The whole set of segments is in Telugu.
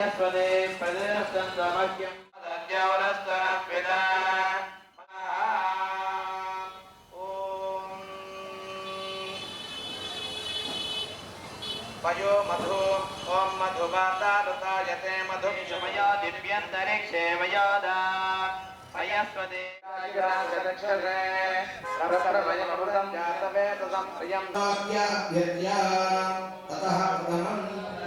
स्वदे प्रदेशन्दमह्यं दद्यावनस्तः पिता वयो मधु ॐ मधुवातारुतायते मधुक्षमया दिव्यन्तरिक्षे वयोदा अयस्वदे दक्षरे रवरवयमृतं जातवेदसं प्रियं वाक्याभ्यर्या ततः प्रथमम्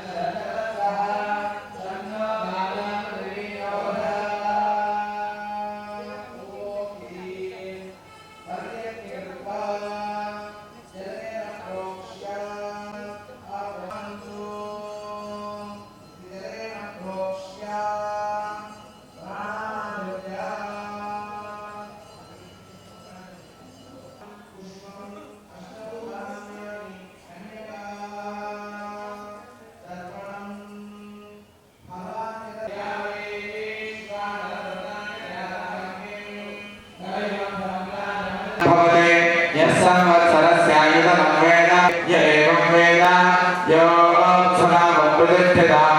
presente da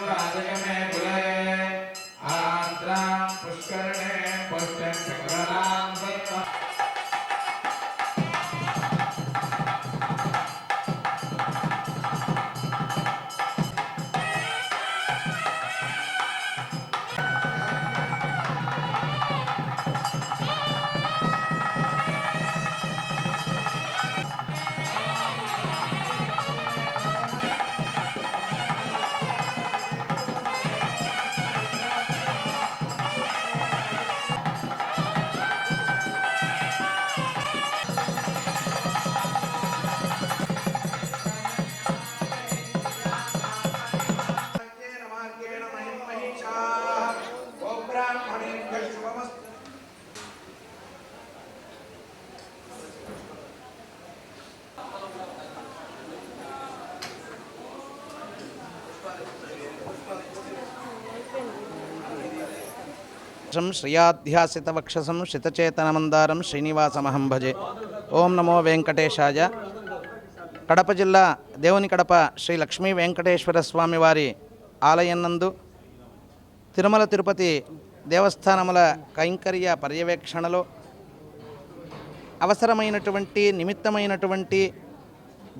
Brother, man. వక్షం శ్రియాధ్యాసితవక్షసం శితచేతనమందారం శ్రీనివాసమహం భజే. ఓం నమో వెంకటేశాయ. కడప జిల్లా దేవుని కడప శ్రీ లక్ష్మీ వెంకటేశ్వర స్వామి వారి ఆలయనందు తిరుమల తిరుపతి దేవస్థానముల కైంకర్య పర్యవేక్షణలో అవసరమైనటువంటి నిమిత్తమైనటువంటి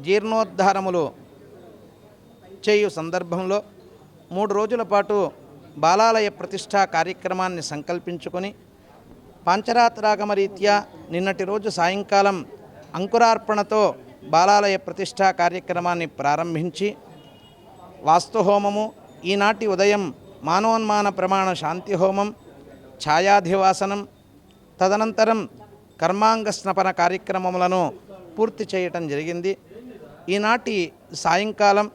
జీర్ణోద్ధారములు చేయు సందర్భంలో మూడు రోజుల పాటు బాలాలయ ప్రతిష్టా కార్యక్రమాన్ని సంకల్పించుకొని పాంచరాత్రాగమరీత్యా నిన్నటి రోజు సాయంకాలం అంకురార్పణతో బాలాలయ ప్రతిష్టా కార్యక్రమాన్ని ప్రారంభించి వాస్తుహోమము ఈనాటి ఉదయం మానోన్మాన ప్రమాణ శాంతి హోమం ఛాయాధివాసనం తదనంతరం కర్మాంగ స్నపన కార్యక్రమములను పూర్తి చేయటం జరిగింది. ఈనాటి సాయంకాలం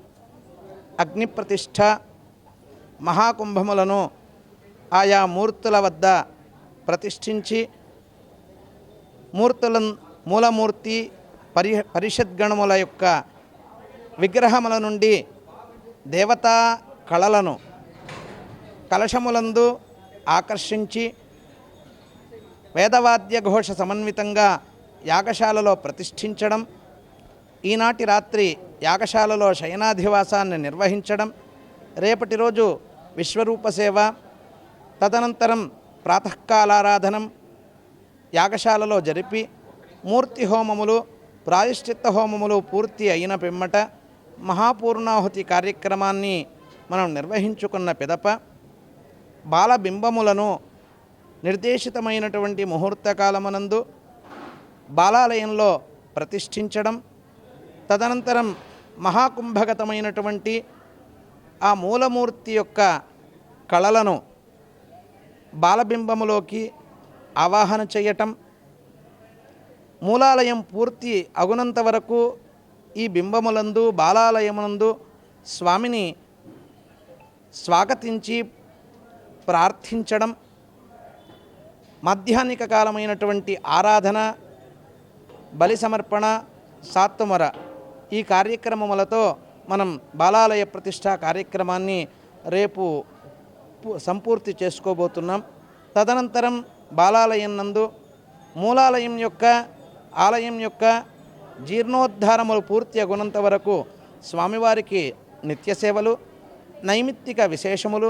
అగ్నిప్రతిష్ఠ మహాకుంభములను ఆయా మూర్తుల వద్ద ప్రతిష్ఠించి మూర్తుల మూలమూర్తి పరి పరిషద్గణముల యొక్క విగ్రహముల నుండి దేవతా కళలను కలశములందు ఆకర్షించి వేదవాద్య ఘోష సమన్వితంగా యాగశాలలో ప్రతిష్ఠించడం ఈనాటి రాత్రి యాగశాలలో శయనాధివాసాన్ని నిర్వహించడం రేపటి రోజు విశ్వరూపసేవ తదనంతరం ప్రాతకాలారాధనం యాగశాలలో జరిపి మూర్తి హోమములు ప్రాయశ్చిత్త హోమములు పూర్తి అయిన పిమ్మట మహాపూర్ణాహుతి కార్యక్రమాన్ని మనం నిర్వహించుకున్న పిదప బాలబింబములను నిర్దేశితమైనటువంటి ముహూర్తకాలమునందు బాలాలయంలో ప్రతిష్ఠించడం తదనంతరం మహాకుంభగతమైనటువంటి ఆ మూలమూర్తి యొక్క కళలను బాలబింబములోకి ఆవాహన చేయటం మూలాలయం పూర్తి అగునంత వరకు ఈ బింబములందు బాలాలయమునందు స్వామిని స్వాగతించి ప్రార్థించడం మధ్యాహ్నిక కాలమైనటువంటి ఆరాధన బలి సమర్పణ సాత్తుమర ఈ కార్యక్రమములతో మనం బాలాలయ ప్రతిష్టా కార్యక్రమాన్ని రేపు సంపూర్తి చేసుకోబోతున్నాం. తదనంతరం బాలాలయం నందు మూలాలయం యొక్క ఆలయం యొక్క జీర్ణోద్ధారములు పూర్తి అగునంత వరకు స్వామివారికి నిత్య సేవలు నైమిత్తిక విశేషములు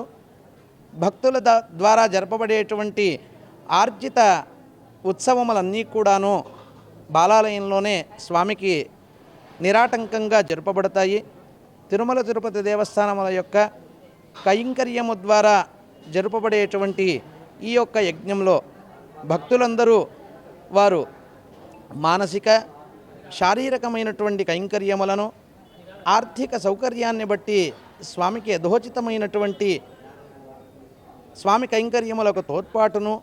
భక్తుల ద్వారా జరపబడేటువంటి ఆర్జిత ఉత్సవములన్నీ కూడాను బాలాలయంలోనే స్వామికి నిరాటంకంగా జరపబడతాయి. తిరుమల తిరుపతి దేవస్థానముల యొక్క కైంకర్యము ద్వారా జరుపబడేటువంటి ఈ యొక్క యజ్ఞంలో భక్తులందరూ వారు మానసిక శారీరకమైనటువంటి కైంకర్యములను ఆర్థిక సౌకర్యాన్ని బట్టి స్వామికి యథోచితమైనటువంటి స్వామి కైంకర్యములకు తోడ్పాటును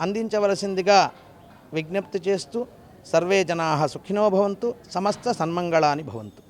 అందించవలసిందిగా విజ్ఞప్తి చేస్తూ సర్వే జనా సుఖినో భవంతు సమస్త సన్మంగళాని భవంతు.